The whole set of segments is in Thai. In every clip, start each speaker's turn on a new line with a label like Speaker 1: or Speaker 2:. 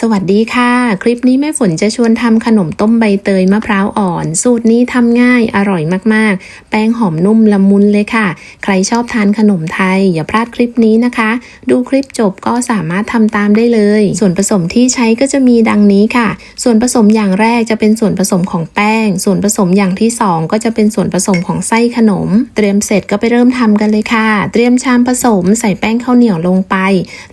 Speaker 1: สวัสดีค่ะ คลิปนี้แม่ฝนจะชวนทำขนมต้มใบเตยมะพร้าวอ่อน สูตรนี้ทำง่ายอร่อยมากๆ แป้งหอมนุ่มละมุนเลยค่ะ ใครชอบทานขนมไทย อย่าพลาดคลิปนี้นะคะ ดูคลิปจบก็สามารถทำตามได้เลย ส่วนผสมที่ใช้ก็จะมีดังนี้ค่ะ ส่วนผสมอย่างแรกจะเป็นส่วนผสมของแป้ง ส่วนผสมอย่างที่สองก็จะเป็นส่วนผสมของไส้ขนม เตรียมเสร็จก็ไปเริ่มทำกันเลยค่ะ เตรียมชามผสมใส่แป้งข้าวเหนียวลงไป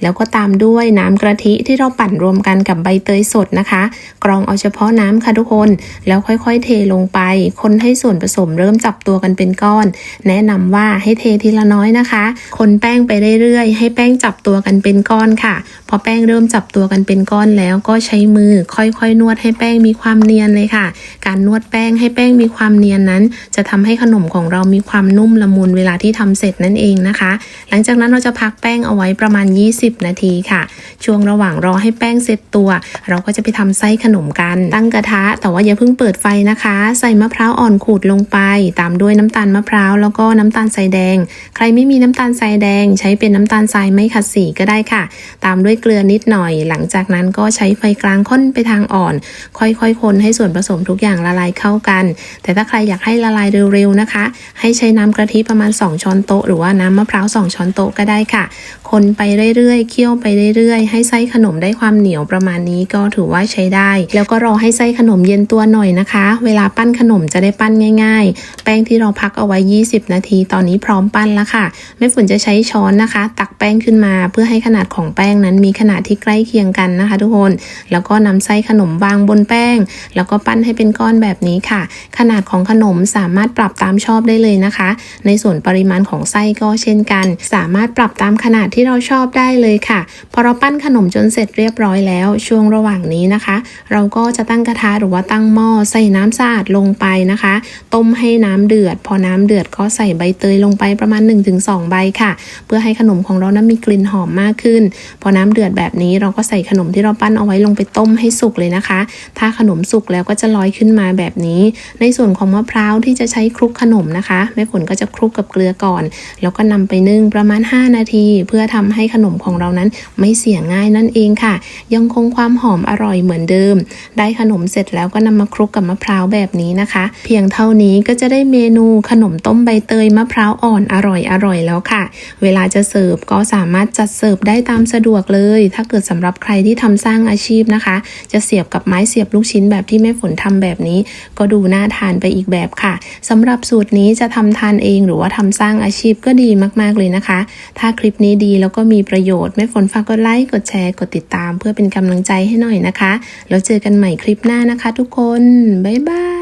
Speaker 1: แล้วก็ตามด้วยน้ำกะทิที่เราปั่นรวมกันกันกับใบเตยสดนะคะ กรองเอาเฉพาะน้ำค่ะทุกคน แล้วค่อยๆ เทลงไป คนให้ส่วนผสมเริ่มจับตัวกันเป็นก้อน แนะนำว่าให้เททีละน้อยนะคะ คนแป้งไปเรื่อยๆ ให้แป้งจับตัวกันเป็นก้อนค่ะ พอแป้งเริ่มจับตัวกันเป็นก้อนแล้วก็ใช้มือค่อยๆ นวดให้แป้งมีความเนียนเลยค่ะ การนวดแป้งให้แป้งมีความเนียนนั้น จะทำให้ขนมของเรามีความนุ่มละมุนเวลาที่ทำเสร็จนั่นเองนะคะ หลังจากนั้นเราจะพักแป้งเอาไว้ประมาณ 20 นาทีค่ะ ช่วงระหว่างรอให้แป้งเซต7 ตัว เราก็จะไปทำไส้ขนมกัน ตั้งกระทะ แต่ว่าอย่าเพิ่งเปิดไฟนะคะ ใส่มะพร้าวอ่อนขูดลงไป ตามด้วยน้ำตาลมะพร้าวแล้วก็น้ำตาลทรายแดง ใครไม่มีน้ำตาลทรายแดง ใช้เป็นน้ำตาลทรายไม่ขัดสีก็ได้ค่ะ ตามด้วยเกลือนิดหน่อย หลังจากนั้นก็ใช้ไฟกลางค้นไปทางอ่อน ค่อยๆคนให้ส่วนผสมทุกอย่างละลายเข้ากัน แต่ถ้าใครอยากให้ละลายเร็วๆนะคะ ให้ใช้น้ำกะทิประมาณ 2 ช้อนโต๊ะหรือว่าน้ำมะพร้าว2ช้อนโต๊ะก็ได้ค่ะ คนไปเรื่อยๆ เคี่ยวไปเรื่อยๆ ให้ไส้ขนมได้ความเหนียวประมาณนี้ก็ถือว่าใช้ได้ แล้วก็รอให้ไส้ขนมเย็นตัวหน่อยนะคะ เวลาปั้นขนมจะได้ปั้นง่าย ๆ แป้งที่เราพักเอาไว้ 20 นาที ตอนนี้พร้อมปั้นแล้วค่ะแม่ฝนจะใช้ช้อนนะคะ ตักแป้งขึ้นมาเพื่อให้ขนาดของแป้งนั้นมีขนาดที่ใกล้เคียงกันนะคะ ทุกคน แล้วก็นำไส้ขนมวางบนแป้ง แล้วก็ปั้นให้เป็นก้อนแบบนี้ค่ะ ขนาดของขนมสามารถปรับตามชอบได้เลยนะคะ ในส่วนปริมาณของไส้ก็เช่นกัน สามารถปรับตามขนาดที่เราชอบได้เลยค่ะ พอเราปั้นขนมจนเสร็จเรียบร้อยแล้วช่วงระหว่างนี้นะคะ เราก็จะตั้งกระทะหรือว่าตั้งหม้อใส่น้ำสะอาดลงไปนะคะ ต้มให้น้ำเดือด พอน้ำเดือดก็ใส่ใบเตยลงไปประมาณ 1-2 ใบค่ะ เพื่อให้ขนมของเรานั้นมีกลิ่นหอมมากขึ้น พอน้ำเดือดแบบนี้เราก็ใส่ขนมที่เราปั้นเอาไว้ลงไปต้มให้สุกเลยนะคะ ถ้าขนมสุกแล้วก็จะลอยขึ้นมาแบบนี้ ในส่วนของมะพร้าวที่จะใช้คลุกขนมนะคะแม่ฝนก็จะคลุกกับเกลือก่อน แล้วก็นำไปนึ่งประมาณ 5 นาที เพื่อทำให้ขนมของเรานั้นไม่เสียง่ายนั่นเองค่ะยังคงความหอมอร่อยเหมือนเดิม ได้ขนมเสร็จแล้วก็นำมาคลุกกับมะพร้าวแบบนี้นะคะ เพียงเท่านี้ก็จะได้เมนูขนมต้มใบเตยมะพร้าวอ่อนอร่อยอร่อยแล้วค่ะ เวลาจะเสิร์ฟก็สามารถจัดเสิร์ฟได้ตามสะดวกเลย ถ้าเกิดสำหรับใครที่ทำสร้างอาชีพนะคะ จะเสียบกับไม้เสียบลูกชิ้นแบบที่แม่ฝนทำแบบนี้ ก็ดูน่าทานไปอีกแบบค่ะสำหรับสูตรนี้จะทำทานเองหรือว่าทำสร้างอาชีพก็ดีมาก ๆเลยนะคะ ถ้าคลิปนี้ดีแล้วก็มีประโยชน์แม่ฝนฝากกดไลค์กดแชร์กดติดตามเพื่อเป็นกำลังใจให้หน่อยนะคะ แล้วเจอกันใหม่คลิปหน้านะคะทุกคน บ๊ายบาย